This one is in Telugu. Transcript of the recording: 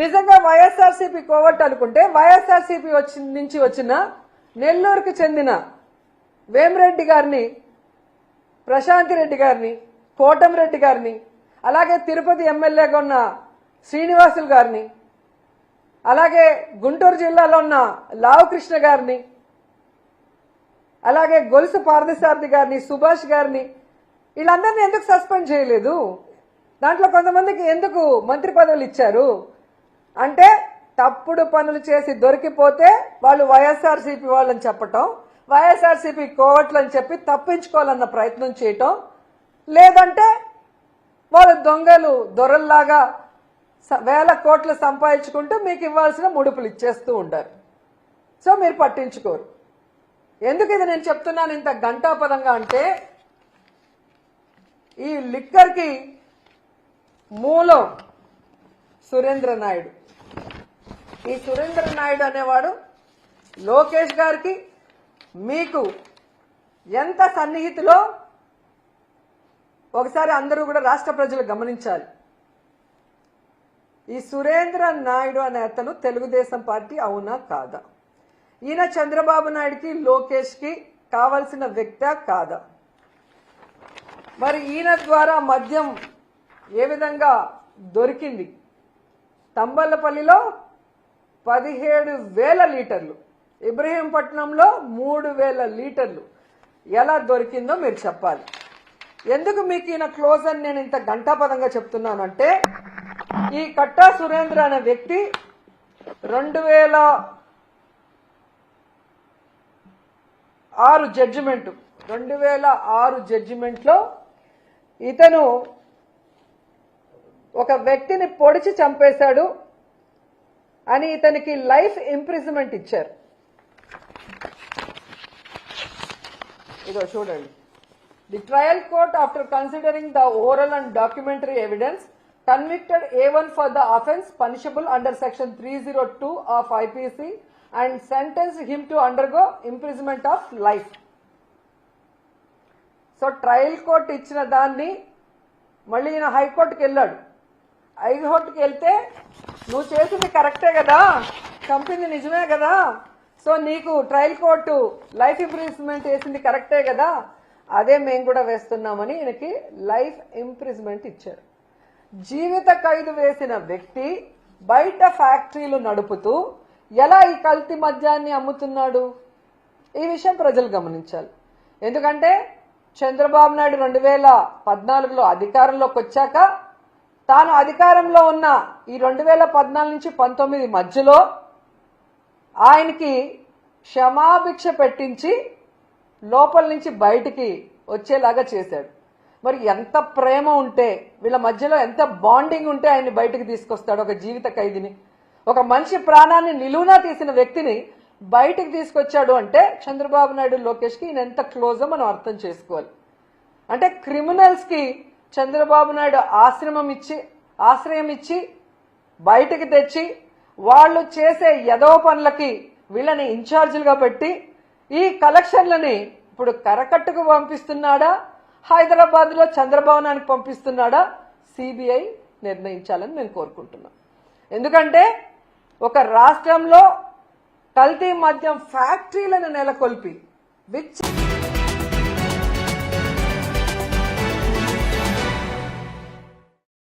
నిజంగా వైఎస్ఆర్సీపీ కోవట్ అనుకుంటే వైఎస్ఆర్సీపీ వచ్చి నుంచి వచ్చిన నెల్లూరుకు చెందిన వేమిరెడ్డి గారిని ప్రశాంతి రెడ్డి గారిని కోటమిరెడ్డి గారిని అలాగే తిరుపతి ఎమ్మెల్యేగా ఉన్న శ్రీనివాసులు గారిని అలాగే గుంటూరు జిల్లాలో ఉన్న లావు కృష్ణ గారిని అలాగే గొలుసు పార్థసారథి గారిని సుభాష్ గారిని వీళ్ళందరినీ ఎందుకు సస్పెండ్ చేయలేదు? దాంట్లో కొంతమందికి ఎందుకు మంత్రి పదవులు ఇచ్చారు? అంటే తప్పుడు పనులు చేసి దొరికిపోతే వాళ్ళు వైఎస్ఆర్సీపీ వాళ్ళని చెప్పటం వైఎస్ఆర్సీపీ కోవట్లు అని చెప్పి తప్పించుకోవాలన్న ప్రయత్నం చేయటం లేదంటే వాళ్ళు దొంగలు దొరల్లాగా స- వేల కోట్లు సంపాదించుకుంటూ మీకు ఇవ్వాల్సిన ముడుపులు ఇచ్చేస్తూ ఉంటారు. సో మీరు పట్టించుకోరు. ఎందుకు ఇది నేను చెప్తున్నాను ఇంత గంటాపదంగా అంటే ఈ లిక్కర్కి మూలం సురేంద్ర నాయుడు ఈ సురేంద్ర నాయుడు అనేవాడు లోకేష్ గారికి మీకు ఎంత సన్నిహితులో ఒకసారి అందరూ కూడా రాష్ట్ర ప్రజలు గమనించాలి. ఈ సురేంద్ర నాయుడు అనే అతను తెలుగుదేశం పార్టీ అవునా కాదా? ఈయన చంద్రబాబు నాయుడుకి లోకేష్కి కావలసిన వ్యక్త కాదా? మరి ఈయన ద్వారా మద్యం ఏ విధంగా దొరికింది? తంబళ్ళపల్లిలో పదిహేడు వేల లీటర్లు. ఇబ్రహీంపట్నంలో మూడు వేల లీటర్లు. ఎలా దొరికిందో మీరు చెప్పాలి. ఎందుకు మీకు ఈయన క్లోజ్ అని నేను ఇంత గంటాపదంగా చెప్తున్నానంటే ఈ కట్టా సురేంద్ర అనే వ్యక్తి రెండు వేల ఆరు జడ్జిమెంట్ రెండు వేల ఆరు జడ్జిమెంట్లో ఇతను ఒక వ్యక్తిని పొడిచి చంపేశాడు. అని ఇతనికి లైఫ్ ఇంప్రిజన్మెంట్ ఇచ్చారు. ఇదో చూడండి. The trial court after considering the oral and documentary evidence convicted A one for the offence punishable under section three zero two of IPC and sentence him to undergo imprisonment of life so trial court ఇచ్చిన దాన్ని మళ్ళీ ఈయన హైకోర్టుకి వెళ్ళాడు. హైకోర్టుకి వెళ్తే నువ్వు చేసింది కరెక్టే కదా. కంపెనీ నిజమే కదా. సో నీకు ట్రయల్ కోర్టు లైఫ్ ఇంప్రిజ్మెంట్ వేసింది కరెక్టే కదా. అదే మేము కూడా వేస్తున్నామని ఈయనకి లైఫ్ ఇంప్రిజ్మెంట్ ఇచ్చారు. జీవిత ఖైదు వేసిన వ్యక్తి బయట ఫ్యాక్టరీలు నడుపుతూ ఎలా ఈ కల్తీ మద్యాన్ని అమ్ముతున్నాడు? ఈ విషయం ప్రజలు గమనించాలి. ఎందుకంటే చంద్రబాబు నాయుడు రెండు వేల పద్నాలుగులో అధికారంలోకి వచ్చాక తాను అధికారంలో ఉన్న ఈ రెండు వేల పద్నాలుగు నుంచి పంతొమ్మిది మధ్యలో ఆయనకి క్షమాభిక్ష పెట్టించి లోపల నుంచి బయటికి వచ్చేలాగా చేశాడు. మరి ఎంత ప్రేమ ఉంటే వీళ్ళ మధ్యలో ఎంత బాండింగ్ ఉంటే ఆయన్ని బయటికి తీసుకొస్తాడు ఒక జీవిత ఖైదీని. ఒక మనిషి ప్రాణాన్ని నిలువునా తీసిన వ్యక్తిని బయటికి తీసుకొచ్చాడు అంటే చంద్రబాబు నాయుడు లోకేష్కి ఈయన ఎంత క్లోజో మనం అర్థం చేసుకోవాలి. అంటే క్రిమినల్స్కి చంద్రబాబు నాయుడు ఆశ్రమం ఇచ్చి ఆశ్రయం ఇచ్చి బయటికి తెచ్చి వాళ్ళు చేసే ఎదవ పనులకి వీళ్ళని ఇన్ఛార్జీలుగా పెట్టి ఈ కలెక్షన్లని ఇప్పుడు కరకట్టుకు పంపిస్తున్నాడా? హైదరాబాద్లో చంద్రభవనానికి పంపిస్తున్నాడా? సిబిఐ నిర్ణయించాలని నేను కోరుకుంటున్నాను ఎందుకంటే ఒక రాష్ట్రంలో కల్తీ మద్యం ఫ్యాక్టరీలను నెలకొల్పి విచ్చి